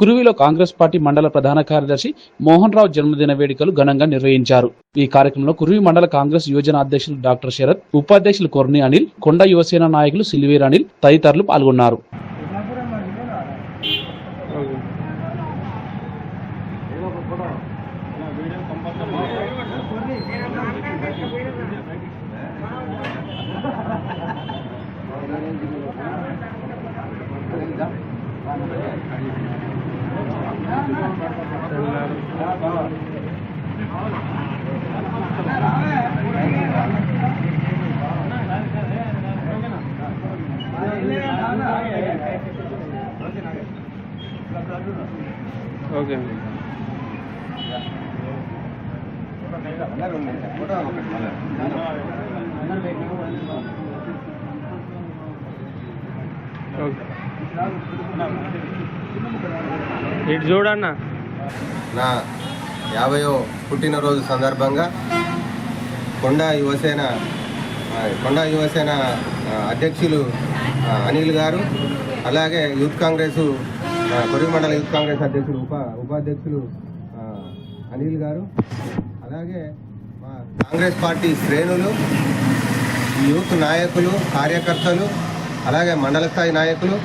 కురువిలో Congress party మండల ప్రధాన కార్యదర్శి మోహన్ రావు జన్మదిన వేడుకలు ఘనంగా నిర్వహించారు. ఈ కార్యక్రమంలో కురువి మండల కాంగ్రెస్ యువజన అధ్యక్షులు డాక్టర్ శరత్ ఉపాధ్యక్షులు కొర్ని అనిల్ కొండ యువసేన నాయకులు సిల్వీర్ అనిల్ తదితరులు పాల్గొన్నారు. ఓకే. ఓకే. ఇటు చూడన్నా నా యాభయో పుట్టినరోజు సందర్భంగా కొండా యువసేన కొండా యువసేన అధ్యక్షులు అనిల్ గారు అలాగే యూత్ కాంగ్రెస్ కొరివి మండల యూత్ కాంగ్రెస్ అధ్యక్షులు ఉప ఉపాధ్యక్షులు అనిల్ గారు అలాగే మా కాంగ్రెస్ పార్టీ శ్రేణులు యూత్ నాయకులు కార్యకర్తలు అలాగే మండల స్థాయి నాయకులు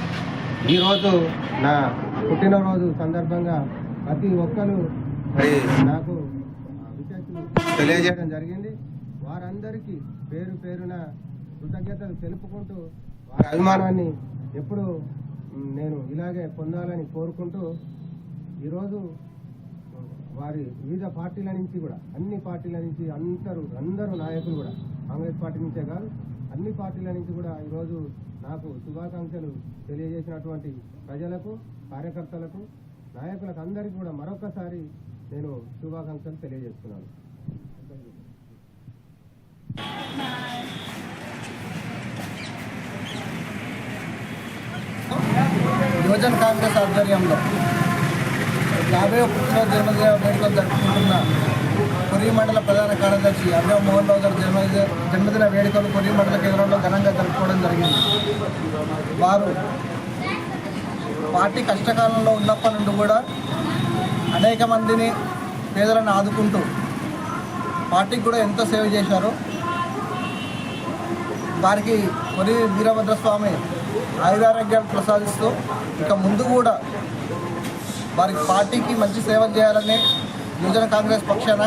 ఈరోజు నా పుట్టినరోజు సందర్భంగా ప్రతి ఒక్కరు నాకు తెలియజేయడం జరిగింది. వారందరికీ పేరు పేరున కృతజ్ఞతలు తెలుపుకుంటూ వారి అభిమానాన్ని ఎప్పుడు నేను ఇలాగే పొందాలని కోరుకుంటూ ఈరోజు వారి వివిధ పార్టీల నుంచి కూడా అన్ని పార్టీల నుంచి అందరూ అందరూ నాయకులు కూడా కాంగ్రెస్ పార్టీ నుంచే కాదు అన్ని పార్టీల నుంచి కూడా ఈరోజు నాకు శుభాకాంక్షలు తెలియజేసినటువంటి ప్రజలకు కార్యకర్తలకు నాయకులకు అందరికీ కూడా మరొకసారి నేను శుభాకాంక్షలు తెలియజేస్తున్నాను. యువజన కాంగ్రెస్ ఆధ్వర్యంలో యాభై పుట్టిన జన్మదిన వేడుకలు జరుపుకుంటున్న కొరివి మండల ప్రధాన కార్యదర్శి అభయ మోహన్ రావు గారి జన్మదిన జన్మదిన వేడుకలు కొరివి మండల కేంద్రంలో ఘనంగా జరుపుకోవడం జరిగింది. వారు పార్టీ కష్టకాలంలో ఉన్నప్పటి నుండి కూడా అనేక మందిని పేదలను ఆదుకుంటూ పార్టీకి కూడా ఎంతో సేవ చేశారు వారికి కొరి వీరభద్రస్వామి ఆయురారోగ్యాలు ప్రసాదిస్తూ ఇక ముందు కూడా వారికి పార్టీకి మంచి సేవ చేయాలని యువజన కాంగ్రెస్ పక్షాన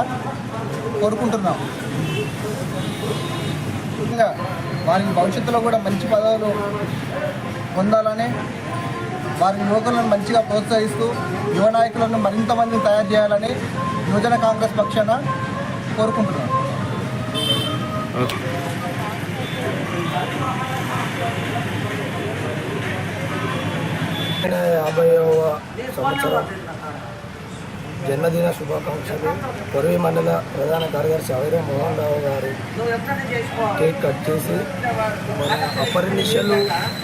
కోరుకుంటున్నాం. ఇంకా వారికి భవిష్యత్తులో కూడా మంచి పదవులు పొందాలని వారి యువకులను మంచిగా ప్రోత్సహిస్తూ యువ నాయకులను మరింత మందిని తయారు చేయాలని యువజన కాంగ్రెస్ పక్షాన కోరుకుంటున్నాను ఓకే. యాభైవ సంవత్సరం జన్మదిన శుభాకాంక్షలు. కొరవి మండల ప్రధాన కార్యదర్శి అవైర మోహన్ రావు గారు కేక్ కట్ చేసి మన ఇనిషియల్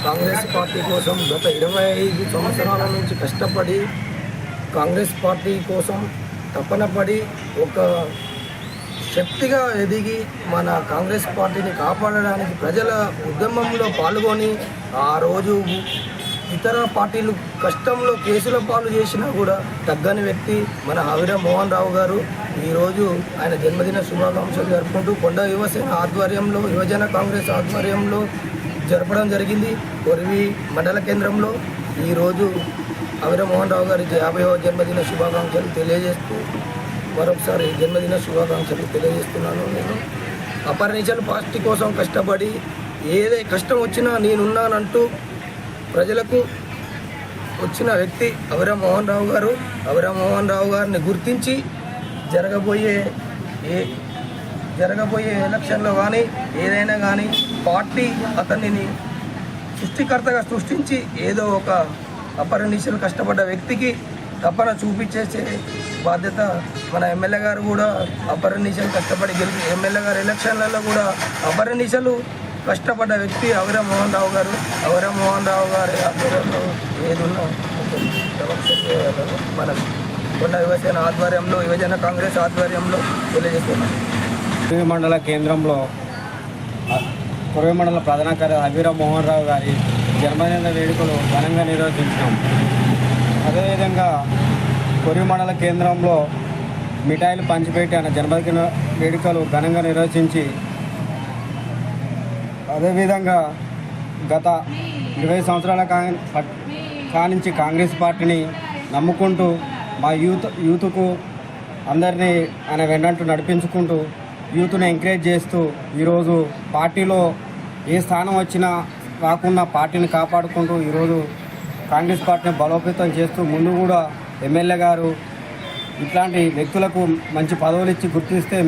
కాంగ్రెస్ పార్టీ కోసం గత ఇరవై ఐదు సంవత్సరాల నుంచి కష్టపడి కాంగ్రెస్ పార్టీ కోసం తపనపడి ఒక శక్తిగా ఎదిగి మన కాంగ్రెస్ పార్టీని కాపాడడానికి ప్రజల ఉద్యమంలో పాల్గొని ఆ రోజు ఇతర పార్టీలు కష్టంలో కేసుల పాలు చేసినా కూడా తగ్గని వ్యక్తి మన ఆవిడ మోహన్ రావు గారు. ఈరోజు ఆయన జన్మదిన శుభాకాంక్షలు జరుపుకుంటూ కొండ యువసేన ఆధ్వర్యంలో యువజన కాంగ్రెస్ ఆధ్వర్యంలో జరపడం జరిగింది. కొరివి మండల కేంద్రంలో ఈరోజు ఆవిడ మోహన్ రావు గారి యాభైవ జన్మదిన శుభాకాంక్షలు తెలియజేస్తూ మరొకసారి జన్మదిన శుభాకాంక్షలు తెలియజేస్తున్నాను నేను. అపర్నిచల్ పార్టీ కోసం కష్టపడి ఏదే కష్టం వచ్చినా నేనున్నానంటూ ప్రజలకు వచ్చిన వ్యక్తి అవరా మోహన్ రావు గారు అవరా మోహన్ రావు గారిని గుర్తించి జరగబోయే ఏ జరగబోయే ఎలక్షన్లో కానీ ఏదైనా కానీ పార్టీ అతనిని సృష్టికర్తగా సృష్టించి ఏదో ఒక అపరినిషలు కష్టపడ్డ వ్యక్తికి తపన చూపించేసే బాధ్యత మన ఎమ్మెల్యే గారు కూడా అపరినిషలు కష్టపడి గెలిపి ఎమ్మెల్యే గారు ఎలక్షన్లలో కూడా అపరినిషలు కష్టపడ్డ వ్యక్తి అవర మోహన్ రావు గారు. అవర మోహన్ రావు గారి ఆధ్వర్యంలో ఏదున్నా మన కొండ యువసేన ఆధ్వర్యంలో యువజన కాంగ్రెస్ ఆధ్వర్యంలో తెలియజేస్తున్నాం. కురవి మండల కేంద్రంలో కురవి మండల ప్రధాన కార్యదర్శి అభిరామ్ మోహన్ రావు గారి జన్మదిన వేడుకలు ఘనంగా నిర్వహించాం. అదేవిధంగా కొరి మండల కేంద్రంలో మిఠాయిలు పంచిపెట్టి ఆయన జన్మదిన వేడుకలు ఘనంగా నిర్వహించి అదేవిధంగా గత ఇరవై సంవత్సరాల కా- కానించి కాంగ్రెస్ పార్టీని నమ్ముకుంటూ మా యూత్ యూత్కు అందరినీ ఆయన వెన్నంటూ నడిపించుకుంటూ యూత్ని ఎంకరేజ్ చేస్తూ ఈరోజు పార్టీలో ఏ స్థానం వచ్చినా రాకుండా పార్టీని కాపాడుకుంటూ ఈరోజు కాంగ్రెస్ పార్టీని బలోపేతం చేస్తూ ముందు కూడా ఎమ్మెల్యే గారు ఇట్లాంటి వ్యక్తులకు మంచి పదవులు ఇచ్చి గుర్తిస్తే